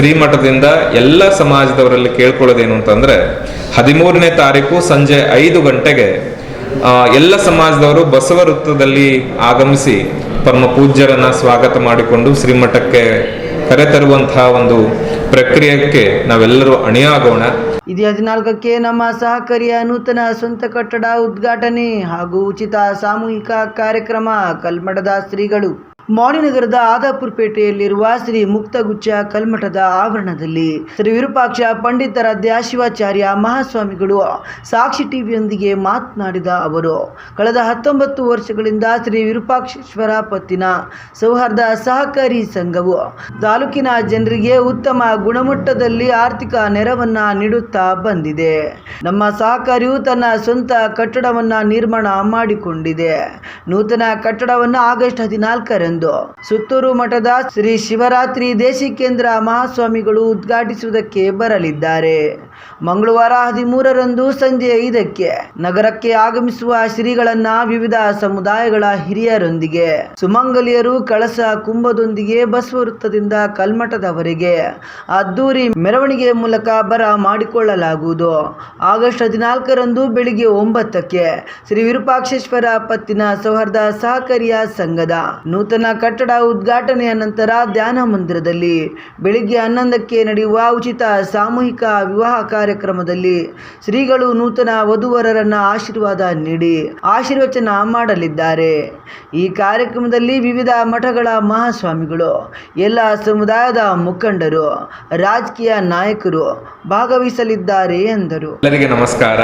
ಶ್ರೀಮಠದಿಂದ ಎಲ್ಲ ಸಮಾಜದವರಲ್ಲಿ ಕೇಳ್ಕೊಳ್ಳೋದೇನು ಅಂತಂದ್ರೆ, ಹದಿಮೂರನೇ ತಾರೀಕು ಸಂಜೆ ಐದು ಗಂಟೆಗೆ ಎಲ್ಲ ಸಮಾಜದವರು ಬಸವ ವೃತ್ತದಲ್ಲಿ ಆಗಮಿಸಿ ಪರಮ ಪೂಜ್ಯರನ್ನ ಸ್ವಾಗತ ಮಾಡಿಕೊಂಡು ಶ್ರೀಮಠಕ್ಕೆ ಕರೆತರುವಂತಹ ಒಂದು ಪ್ರಕ್ರಿಯೆಗೆ ನಾವೆಲ್ಲರೂ ಅಣಿಯಾಗೋಣ. ಇದು ಹದಿನಾಲ್ಕಕ್ಕೆ ನಮ್ಮ ಸಹಕಾರಿಯ ನೂತನ ಸ್ವಂತ ಕಟ್ಟಡ ಉದ್ಘಾಟನೆ ಹಾಗೂ ಉಚಿತ ಸಾಮೂಹಿಕ ಕಾರ್ಯಕ್ರಮ ಕಲ್ಮಠದ ಶ್ರೀಗಳು ಮಾಣಿನಗರದ ಆದಾಪುರ ಪೇಟೆಯಲ್ಲಿರುವ ಶ್ರೀ ಮುಕ್ತಗುಚ್ಚ ಕಲ್ಮಠದ ಆವರಣದಲ್ಲಿ ಶ್ರೀ ವಿರೂಪಾಕ್ಷ ಪಂಡಿತರ ದ್ಯಾಶಿವಾಚಾರ್ಯ ಮಹಾಸ್ವಾಮಿಗಳು ಸಾಕ್ಷಿ ಟಿವಿಯೊಂದಿಗೆ ಮಾತನಾಡಿದ ಅವರು, ಕಳೆದ ಹತ್ತೊಂಬತ್ತು ವರ್ಷಗಳಿಂದ ಶ್ರೀ ವಿರೂಪಾಕ್ಷೇಶ್ವರ ಪತ್ತಿನ ಸೌಹಾರ್ದ ಸಹಕಾರಿ ಸಂಘವು ತಾಲೂಕಿನ ಜನರಿಗೆ ಉತ್ತಮ ಗುಣಮಟ್ಟದಲ್ಲಿ ಆರ್ಥಿಕ ನೆರವನ್ನ ನೀಡುತ್ತಾ ಬಂದಿದೆ. ನಮ್ಮ ಸಹಕಾರಿಯು ತನ್ನ ಸ್ವಂತ ಕಟ್ಟಡವನ್ನು ನಿರ್ಮಾಣ ಮಾಡಿಕೊಂಡಿದೆ. ನೂತನ ಕಟ್ಟಡವನ್ನು ಆಗಸ್ಟ್ ಹದಿನಾಲ್ಕರಂದು ಸುತ್ತೂರು ಮಠದ ಶ್ರೀ ಶಿವರಾತ್ರಿ ದೇಶಿಕೇಂದ್ರ ಮಹಾಸ್ವಾಮಿಗಳು ಉದ್ಘಾಟಿಸುವುದಕ್ಕೆ ಬರಲಿದ್ದಾರೆ. ಮಂಗಳವಾರ ಹದಿಮೂರರಂದು ಸಂಜೆ ಐದಕ್ಕೆ ನಗರಕ್ಕೆ ಆಗಮಿಸುವ ಶ್ರೀಗಳನ್ನ ವಿವಿಧ ಸಮುದಾಯಗಳ ಹಿರಿಯರೊಂದಿಗೆ. ಸುಮಂಗಲಿಯರು ಕಳಸ ಕುಂಭದೊಂದಿಗೆ ಬಸವ ವೃತ್ತದಿಂದ ಕಲ್ಮಠದವರೆಗೆ ಅದ್ದೂರಿ ಮೆರವಣಿಗೆ ಮೂಲಕ ಬರ ಮಾಡಿಕೊಳ್ಳಲಾಗುವುದು. ಆಗಸ್ಟ್ ಹದಿನಾಲ್ಕರಂದು ಬೆಳಿಗ್ಗೆ ಒಂಬತ್ತಕ್ಕೆ ಶ್ರೀ ವಿರೂಪಾಕ್ಷೇಶ್ವರ ಪತ್ತಿನ ಸೌಹಾರ್ದ ಸಹಕಾರಿಯ ಸಂಘದ ನೂತನ ಕಟ್ಟಡ ಉದ್ಘಾಟನೆಯ ನಂತರ ಧ್ಯಾನ ಮಂದಿರದಲ್ಲಿ ಬೆಳಿಗ್ಗೆ ಹನ್ನೊಂದಕ್ಕೆ ನಡೆಯುವ ಉಚಿತ ಸಾಮೂಹಿಕ ವಿವಾಹ ಕಾರ್ಯಕ್ರಮದಲ್ಲಿ ಶ್ರೀಗಳು ನೂತನ ವಧುವರರನ್ನ ಆಶೀರ್ವಾದ ನೀಡಿ, ಆಶೀರ್ವಚನ ಮಾಡಲಿದ್ದಾರೆ. ಈ ಕಾರ್ಯಕ್ರಮದಲ್ಲಿ ವಿವಿಧ ಮಠಗಳ ಮಹಾಸ್ವಾಮಿಗಳು, ಎಲ್ಲ ಸಮುದಾಯದ ಮುಖಂಡರು, ರಾಜಕೀಯ ನಾಯಕರು ಭಾಗವಹಿಸಲಿದ್ದಾರೆ ಎಂದರು. ಎಲ್ಲರಿಗೆ ನಮಸ್ಕಾರ.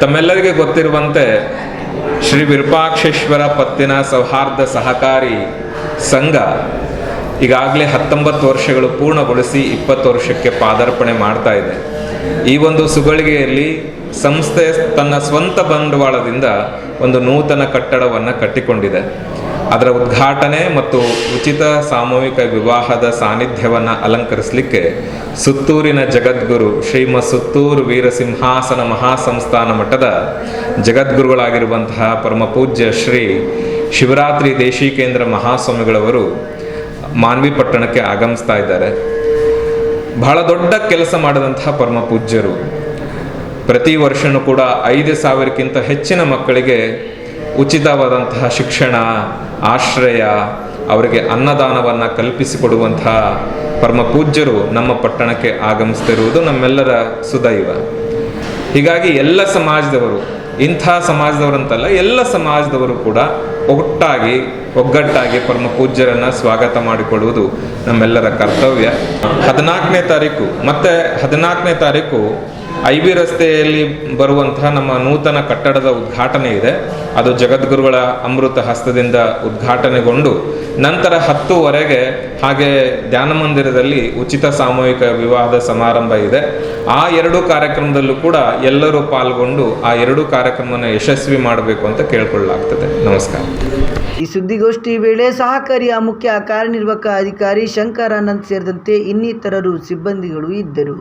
ತಮ್ಮೆಲ್ಲರಿಗೆ ಗೊತ್ತಿರುವಂತೆ ಶ್ರೀ ವಿರೂಪಾಕ್ಷೇಶ್ವರ ಪತ್ತಿನ ಸೌಹಾರ್ದ ಸಹಕಾರಿ ಸಂಘ ಈಗಾಗಲೇ ಹತ್ತೊಂಬತ್ತು ವರ್ಷಗಳು ಪೂರ್ಣಗೊಳಿಸಿ ಇಪ್ಪತ್ತು ವರ್ಷಕ್ಕೆ ಪಾದಾರ್ಪಣೆ ಮಾಡ್ತಾ ಇದೆ. ಈ ಒಂದು ಸುಗಳಿಗೆಯಲ್ಲಿ ಸಂಸ್ಥೆ ತನ್ನ ಸ್ವಂತ ಬಂಡವಾಳದಿಂದ ಒಂದು ನೂತನ ಕಟ್ಟಡವನ್ನು ಕಟ್ಟಿಕೊಂಡಿದೆ. ಅದರ ಉದ್ಘಾಟನೆ ಮತ್ತು ಉಚಿತ ಸಾಮೂಹಿಕ ವಿವಾಹದ ಸಾನ್ನಿಧ್ಯವನ್ನು ಅಲಂಕರಿಸಲಿಕ್ಕೆ ಸುತ್ತೂರಿನ ಜಗದ್ಗುರು ಶ್ರೀಮ ಸುತ್ತೂರು ವೀರಸಿಂಹಾಸನ ಮಹಾಸಂಸ್ಥಾನ ಮಠದ ಜಗದ್ಗುರುಗಳಾಗಿರುವಂತಹ ಪರಮ ಪೂಜ್ಯ ಶ್ರೀ ಶಿವರಾತ್ರಿ ದೇಶೀಕೇಂದ್ರ ಮಹಾಸ್ವಾಮಿಗಳವರು ಮಾನ್ವಿ ಪಟ್ಟಣಕ್ಕೆ ಆಗಮಿಸ್ತಾ ಇದ್ದಾರೆ. ಬಹಳ ದೊಡ್ಡ ಕೆಲಸ ಮಾಡಿದಂತಹ ಪರಮ ಪೂಜ್ಯರು. ಪ್ರತಿ ವರ್ಷನೂ ಕೂಡ ಐದು ಸಾವಿರಕ್ಕಿಂತ ಹೆಚ್ಚಿನ ಮಕ್ಕಳಿಗೆ ಉಚಿತವಾದಂತಹ ಶಿಕ್ಷಣ, ಆಶ್ರಯ, ಅವರಿಗೆ ಅನ್ನದಾನವನ್ನು ಕಲ್ಪಿಸಿಕೊಡುವಂತಹ ಪರಮ ಪೂಜ್ಯರು ನಮ್ಮ ಪಟ್ಟಣಕ್ಕೆ ಆಗಮಿಸ್ತಿರುವುದು ನಮ್ಮೆಲ್ಲರ ಸುದೈವ. ಹೀಗಾಗಿ ಎಲ್ಲ ಸಮಾಜದವರು, ಇಂಥ ಸಮಾಜದವರಂತಲ್ಲ, ಎಲ್ಲ ಸಮಾಜದವರು ಕೂಡ ಒಟ್ಟಾಗಿ ಒಗ್ಗಟ್ಟಾಗಿ ಪರಮ ಪೂಜ್ಯರನ್ನ ಸ್ವಾಗತ ಮಾಡಿಕೊಳ್ಳುವುದು ನಮ್ಮೆಲ್ಲರ ಕರ್ತವ್ಯ. ಹದಿನಾಲ್ಕನೇ ತಾರೀಕು. ಮತ್ತೆ ಹದಿನಾಲ್ಕನೇ ತಾರೀಕು ಐ ಬಿ ರಸ್ತೆಯಲ್ಲಿ ಬರುವಂತಹ ನಮ್ಮ ನೂತನ ಕಟ್ಟಡದ ಉದ್ಘಾಟನೆ ಇದೆ. ಅದು ಜಗದ್ಗುರುಗಳ ಅಮೃತ ಹಸ್ತದಿಂದ ಉದ್ಘಾಟನೆಗೊಂಡು ನಂತರ ಹತ್ತುವರೆಗೆ ಹಾಗೆ ಧ್ಯಾನ ಮಂದಿರದಲ್ಲಿ ಉಚಿತ ಸಾಮೂಹಿಕ ವಿವಾಹದ ಸಮಾರಂಭ ಇದೆ. ಆ ಎರಡು ಕಾರ್ಯಕ್ರಮದಲ್ಲೂ ಕೂಡ ಎಲ್ಲರೂ ಪಾಲ್ಗೊಂಡು ಆ ಎರಡು ಕಾರ್ಯಕ್ರಮವನ್ನು ಯಶಸ್ವಿ ಮಾಡಬೇಕು ಅಂತ ಕೇಳ್ಕೊಳ್ಳಲಾಗ್ತದೆ. ನಮಸ್ಕಾರ. ಈ ಸುದ್ದಿಗೋಷ್ಠಿ ವೇಳೆ ಸಹಕಾರಿಯ ಮುಖ್ಯ ಕಾರ್ಯನಿರ್ವಾಹಕ ಅಧಿಕಾರಿ ಶಂಕರಾನಂದ್ ಸೇರಿದಂತೆ ಇನ್ನಿತರರು ಸಿಬ್ಬಂದಿಗಳು ಇದ್ದರು.